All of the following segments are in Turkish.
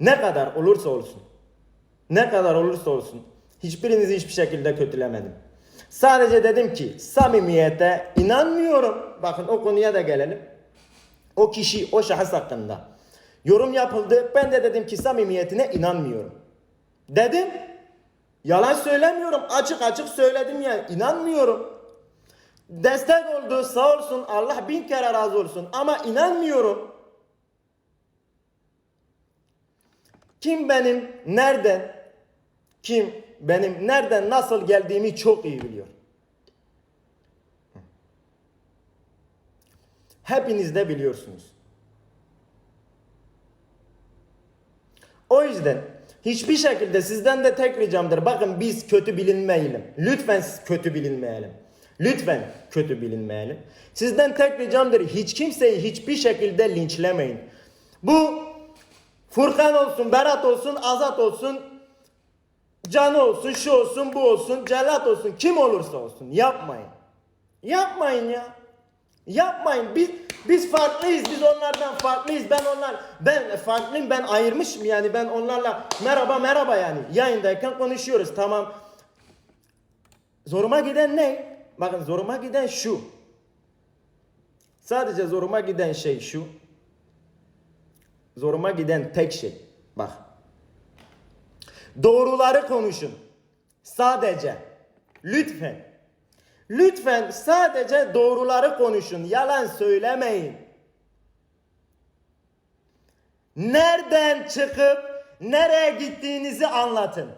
Ne kadar olursa olsun. Ne kadar olursa olsun. Hiçbirinizi hiçbir şekilde kötülemedim. Sadece dedim ki samimiyete inanmıyorum. Bakın o konuya da gelelim. O kişi, o şahıs hakkında yorum yapıldı. Ben de dedim ki samimiyetine inanmıyorum. Dedim. Yalan söylemiyorum. Açık açık söyledim ya. İnanmıyorum. Destek oldu sağ olsun Allah bin kere razı olsun ama inanmıyorum. Kim benim nereden kim benim nereden nasıl geldiğimi çok iyi biliyor. Hepiniz de biliyorsunuz. O yüzden hiçbir şekilde sizden de tek ricamdır. Bakın biz kötü bilinmeyelim. Lütfen kötü bilinmeyelim. Lütfen kötü bilinmeyelim. Sizden tek ricamdır. Hiç kimseyi hiçbir şekilde linçlemeyin. Bu Furkan olsun, Berat olsun, Azat olsun, Canı olsun, şu olsun, bu olsun, Celat olsun, kim olursa olsun yapmayın. Yapmayın ya. Yapmayın. Biz biz farklıyız. Biz onlardan farklıyız. Ben onlar ben farklıyım. Ben ayırmışım yani. Ben onlarla merhaba merhaba yani. Yayındayken konuşuyoruz. Tamam. Zoruma giden ne? Bakın zoruma giden şu. Sadece zoruma giden şey şu. Zoruma giden tek şey. Bak. Doğruları konuşun. Sadece. Lütfen. Lütfen sadece doğruları konuşun. Yalan söylemeyin. Nereden çıkıp nereye gittiğinizi anlatın.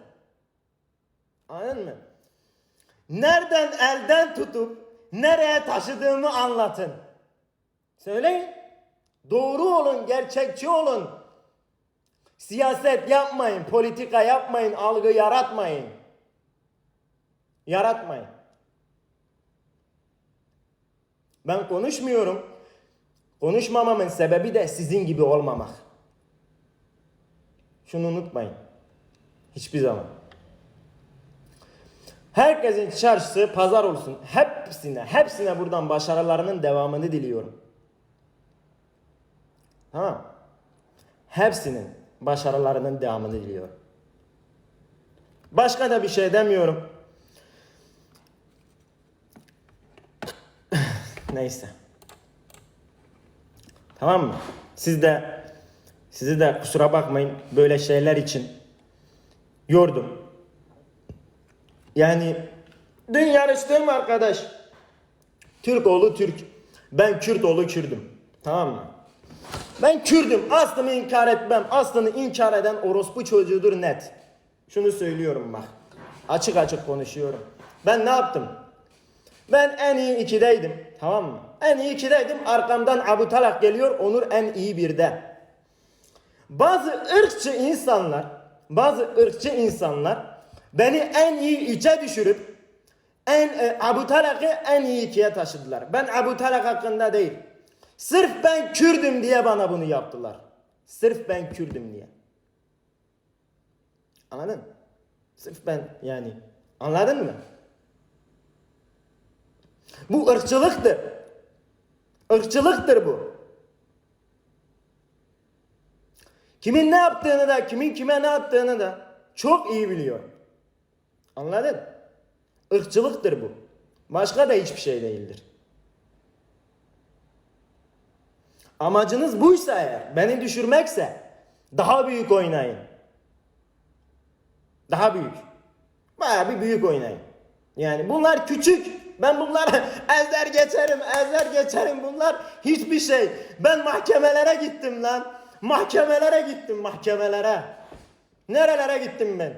Anladın mı? Nereden elden tutup nereye taşıdığımı anlatın. Söyleyin. Doğru olun, gerçekçi olun. Siyaset yapmayın, politika yapmayın, algı yaratmayın. Yaratmayın. Ben konuşmuyorum. Konuşmamamın sebebi de sizin gibi olmamak. Şunu unutmayın. Hiçbir zaman. Herkesin çarşısı pazar olsun. Hepsine, hepsine buradan başarılarının devamını diliyorum. Tamam. Hepsinin başarılarının devamını diliyorum. Başka da bir şey demiyorum. Neyse. Tamam mı? Siz de sizi de kusura bakmayın böyle şeyler için yordum. Yani dün yarıştığım arkadaş Türk oğlu Türk. Ben Kürt oğlu Kürdüm. Tamam mı? Ben Kürdüm. Aslını inkar etmem. Aslını inkar eden orospu çocuğudur net. Şunu söylüyorum bak. Açık açık konuşuyorum. Ben ne yaptım? Ben en iyi ikideydim. Tamam mı? En iyi ikideydim. Arkamdan Abu Talak geliyor. Onur en iyi birde. Bazı ırkçı insanlar, bazı ırkçı insanlar beni en iyi üçe düşürüp en e, Abu Talak'ı en iyi ikiye taşıdılar. Ben Abu Talak hakkında değil. Sırf ben Kürdüm diye bana bunu yaptılar. Sırf ben Kürdüm diye. Anladın? Sırf ben yani. Anladın mı? Bu ırkçılıktır. Irkçılıktır bu. Kimin ne yaptığını da, kimin kime ne yaptığını da çok iyi biliyor. Anladın? Irkçılıktır bu. Başka da hiçbir şey değildir. Amacınız buysa eğer, beni düşürmekse daha büyük oynayın. Daha büyük. Baya bir büyük oynayın. Yani bunlar küçük. Ben bunları ezer geçerim, ezer geçerim. Bunlar hiçbir şey. Ben mahkemelere gittim lan. Mahkemelere gittim, mahkemelere. Nerelere gittim ben?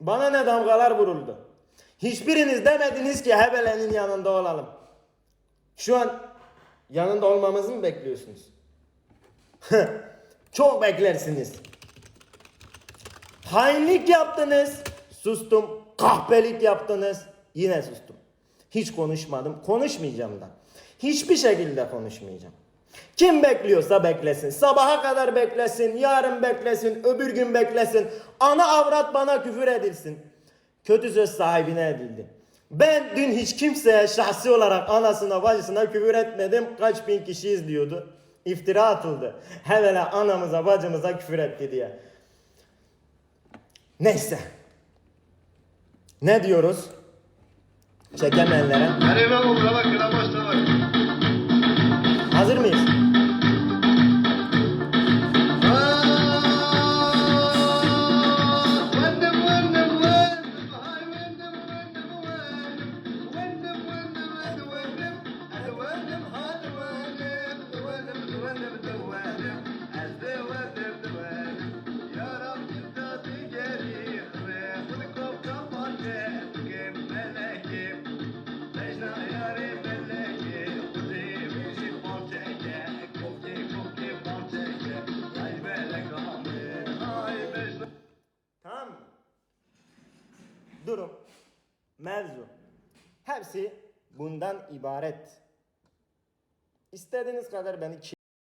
Bana ne damgalar vuruldu. Hiçbiriniz demediniz ki Hebele'nin yanında olalım. Şu an yanında olmamızı mı bekliyorsunuz? Çok beklersiniz. Hainlik yaptınız. Sustum. Kahpelik yaptınız. Yine sustum. Hiç konuşmadım. Konuşmayacağım da. Hiçbir şekilde konuşmayacağım. Kim bekliyorsa beklesin. Sabaha kadar beklesin. Yarın beklesin. Öbür gün beklesin. Ana avrat bana küfür edilsin. Kötü söz sahibine edildi. Ben dün hiç kimseye şahsi olarak anasına bacısına küfür etmedim. Kaç bin kişi izliyordu. İftira atıldı. Hele anamıza bacımıza küfür etti diye. Neyse. Ne diyoruz? Çekemeyenlere. Hazır mıyız? Durum, mevzu. Hepsi bundan ibaret. İstediğiniz kadar beni